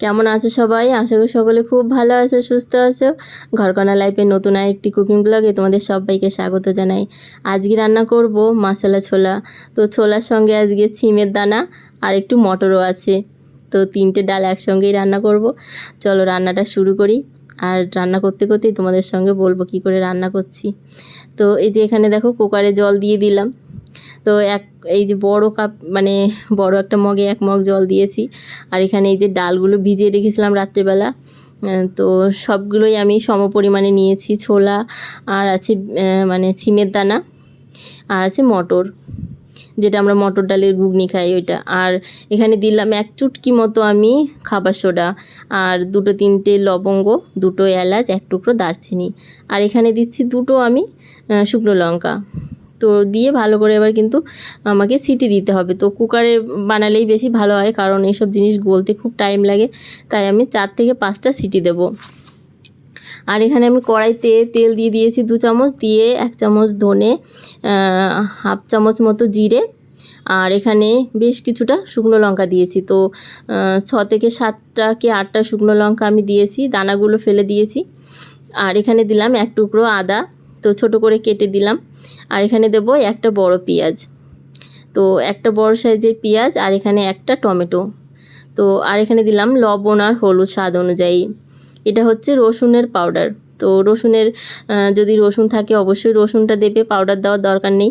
কেমন আছো সবাই? আশা করি সকলে খুব ভালো আছো, সুস্থ আছো। ঘরকনা লাইফের নতুন আরেকটি কুকিং ব্লগে তোমাদের সবাইকে স্বাগত জানাই। আজকে রান্না করব মশলা ছোলা। তো ছোলার সঙ্গে আজকে ছিমের দানা আর একটু মটরও আছে। তো তিনটে ডাল একসঙ্গেই রান্না করব। চলো রান্নাটা শুরু করি। আর রান্না করতে করতেই তোমাদের সঙ্গে বলব কি করে রান্না করছি। তো এই যে এখানে দেখো কুকারে জল দিয়ে দিলাম। তো এক, এই যে বড় কাপ মানে বড় একটা মগে এক মগ জল দিয়েছি। আর এখানে এই যে ডালগুলো ভিজিয়ে রেখেছিলাম রাত্রেবেলা তো সবগুলোই আমি সম পরিমাণে নিয়েছি। ছোলা আর আছে মানে ছিমের দানা আর আছে মটর, যেটা আমরা মটর ডালের ঘুগনি খাই ওইটা। আর এখানে দিলাম এক চুটকি মতো আমি খাবার সোডা আর দুটো তিনটে লবঙ্গ, দুটো এলাচ, এক টুকরো দারচিনি। আর এখানে দিচ্ছি দুটো আমি শুকনো লঙ্কা। তো দিয়ে ভালো করে এবার কিন্তু আমাকে সিটি দিতে হবে। তো কুকারে বানালেই বেশি ভালো হয় কারণ এইসব জিনিস গলতে খুব টাইম লাগে। তাই আমি চার থেকে পাঁচটা সিটি দেবো। আর এখানে আমি কড়াইতে তেল দিয়ে দিয়েছি দু চামচ, দিয়ে এক চামচ ধনে হাফ চামচ মতো জিরে। আর এখানে বেশ কিছুটা শুকনো লঙ্কা দিয়েছি। তো ছ থেকে সাতটা কি আটটা শুকনো লঙ্কা আমি দিয়েছি, দানাগুলো ফেলে দিয়েছি। আর এখানে দিলাম এক টুকরো আদা। তো ছোট করে কেটে দিলাম। আর এখানে দেবো একটা বড় পেঁয়াজ। তো একটা বড় সাইজের পেঁয়াজ আর এখানে একটা টমেটো। তো আর এখানে দিলাম লবণ আর হলুদ স্বাদ অনুযায়ী। এটা হচ্ছে রসুনের পাউডার। তো রসুনের যদি রসুন থাকে অবশ্যই রসুনটা দেবে, পাউডার দেওয়ার দরকার নেই।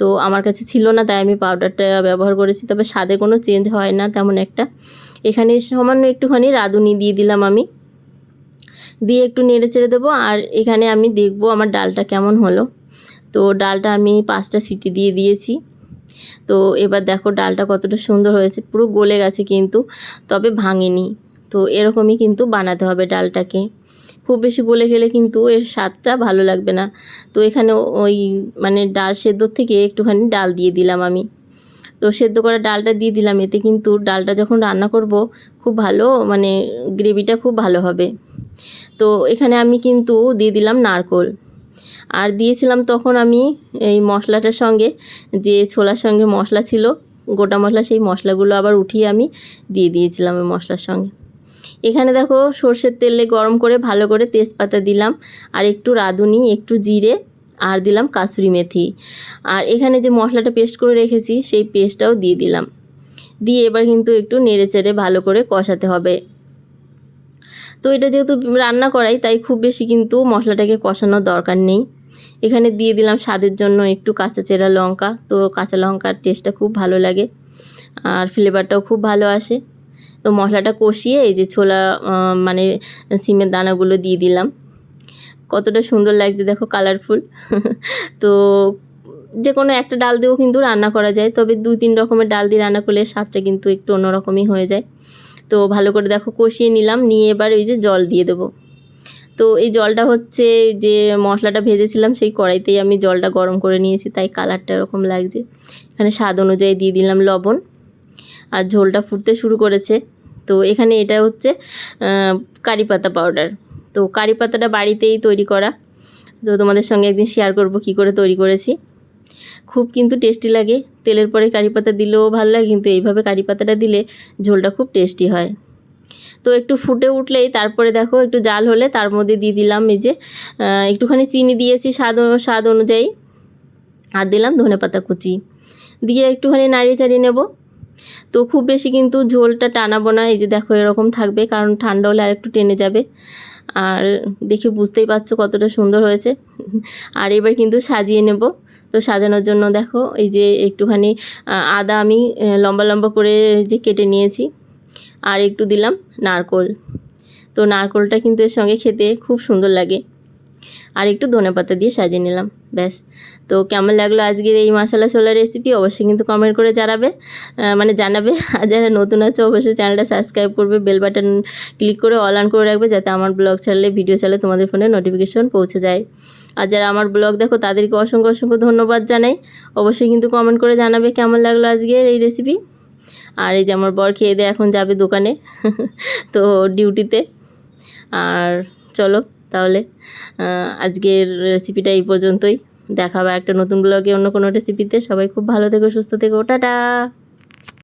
তো আমার কাছে ছিল না, তাই আমি পাউডারটা ব্যবহার করেছি, তবে স্বাদে কোনো চেঞ্জ হয় না তেমন একটা। এখানে সামান্য একটুখানি রাঁধুনি দিয়ে দিলাম আমি। দিয়ে একটু নেড়ে চেড়ে দেবো আর এখানে আমি দেখব আমার ডালটা কেমন হলো। তো ডালটা আমি পাঁচটা সিটি দিয়ে দিয়েছি। তো এবার দেখো ডালটা কতটা সুন্দর হয়েছে, পুরো গলে গেছে কিন্তু, তবে ভাঙেনি। তো এরকমই কিন্তু বানাতে হবে ডালটাকে। খুব বেশি গলে গেলে কিন্তু এর স্বাদটা ভালো লাগবে না। তো এখানে ওই মানে ডাল সেদ্ধর থেকে একটুখানি ডাল দিয়ে দিলাম আমি। তো সেদ্ধ করা ডালটা দিয়ে দিলাম, এতে কিন্তু ডালটা যখন রান্না করব, খুব ভালো মানে গ্রেভিটা খুব ভালো হবে। তো এখানে আমি কিন্তু দিয়ে দিলাম নারকোল। আর দিয়েছিলাম তখন আমি এই মশলাটার সঙ্গে, যে ছোলার সঙ্গে মশলা ছিল, গোটা মশলা, সেই মশলাগুলো আবার উঠিয়ে আমি দিয়ে দিয়েছিলাম ওই মশলার সঙ্গে। এখানে দেখো সর্ষের তেলে গরম করে ভালো করে তেজপাতা দিলাম, আর একটু রাঁধুনি, একটু জিরে, আর দিলাম কাসুরি মেথি। আর এখানে যে মশলাটা পেস্ট করে রেখেছি, সেই পেস্টটাও দিয়ে দিলাম। দিয়ে এবার কিন্তু একটু নেড়ে চেড়ে ভালো করে কষাতে হবে। তো এটা যেহেতু রান্না করাই, তাই খুব বেশি কিন্তু মশলাটাকে কষানোর দরকার নেই। এখানে দিয়ে দিলাম স্বাদের জন্য একটু কাঁচা চেরা লঙ্কা, তো কাঁচা লঙ্কার টেস্টটা খুব ভালো লাগে আর ফ্লেভারটাও খুব ভালো আসে। তো মশলাটা কষিয়ে এই যে ছোলা মানে সিমের দানাগুলো দিয়ে দিলাম। কতটা সুন্দর লাগছে, দেখো কালারফুল তো যে কোনো একটা ডাল দিয়েও কিন্তু রান্না করা যায়, তবে দুই তিন রকমের ডাল দিয়ে রান্না করলে স্বাদটা কিন্তু একটু অন্যরকমই হয়ে যায়। তো ভালো করে দেখো কষিয়ে নিলাম, নিয়ে এবার ওই যে জল দিয়ে দেবো। তো এই জলটা হচ্ছে যে মশলাটা ভেজেছিলাম সেই কড়াইতেই আমি জলটা গরম করে নিয়েছি, তাই কালারটা এরকম লাগছে। এখানে স্বাদ অনুযায়ী দিয়ে দিলাম লবণ, আর ঝোলটা ফুটতে শুরু করেছে। তো এখানে এটা হচ্ছে কারি পাতা পাউডার তো কারি পাতাটা বাড়িতেই তৈরি করা। তো তোমাদের সঙ্গে একদিন শেয়ার করব কি করে তৈরি করেছি। খুব কিন্তু টেস্টি লাগে। তেলের পরে কারি পাতা দিলেও ভালো লাগে, কিন্তু এইভাবে কারি পাতাটা দিলে ঝোলটা খুব টেস্টি হয়। তো একটু ফুটে উঠলেই তারপরে দেখো একটু জাল হলে তার মধ্যে দিয়ে দিলাম এই যে একটুখানি চিনি দিয়েছি স্বাদ স্বাদ অনুযায়ী। আর দিলাম ধনে পাতা কুচি। দিয়ে একটুখানি নাড়িয়ে চাড়িয়ে নেব। তো খুব বেশি কিন্তু ঝোলটা টানাবো না, এই যে দেখো এরকম থাকবে, কারণ ঠান্ডা হলে আর একটু টেনে যাবে। আর দেখে বুঝতেই পারছ কতটা সুন্দর হয়েছে। আর এবার কিন্তু সাজিয়ে নেব। তো সাজানোর জন্য দেখো, এই যে একটুখানি আদা আমি লম্বা লম্বা করে যে কেটে নিয়েছি, আর একটু দিলাম নারকোল। তো নারকোলটা কিন্তু এর সঙ্গে খেতে খুব সুন্দর লাগে। আর একটু ধনেপাতা দিয়ে সাজিয়ে নিলাম, ব্যাস। তো কেমন লাগল আজকের এই মশলা ছোলা রেসিপি অবশ্যই কিন্তু কমেন্ট করে জানাবে। মানে জানাবে। আর যারা নতুন আছে, অবশ্যই চ্যানেলটা সাবস্ক্রাইব করবে বেল বাটন ক্লিক করে অল অন করে রাখবে, যাতে আমার ব্লগ ছাড়লে ভিডিও ছাড়লে তোমাদের ফোনে নোটিফিকেশন পৌঁছে যায়। আর যারা আমার ব্লগ দেখো, তাদেরকে অসংখ্য অসংখ্য ধন্যবাদ জানাই। অবশ্যই কিন্তু কমেন্ট করে জানাবে কেমন লাগল আজকের এই রেসিপি আর এই যে আমার বর খেয়ে দিয়ে এখন যাবে দোকানে, তো ডিউটিতে আর চলো। তাহলে আজকের রেসিপিটা এই পর্যন্তই। দেখা হবে একটা নতুন ব্লগে অন্য কোনো রেসিপিতে সবাই খুব ভালো থেকো, সুস্থ থেকো। টাটা!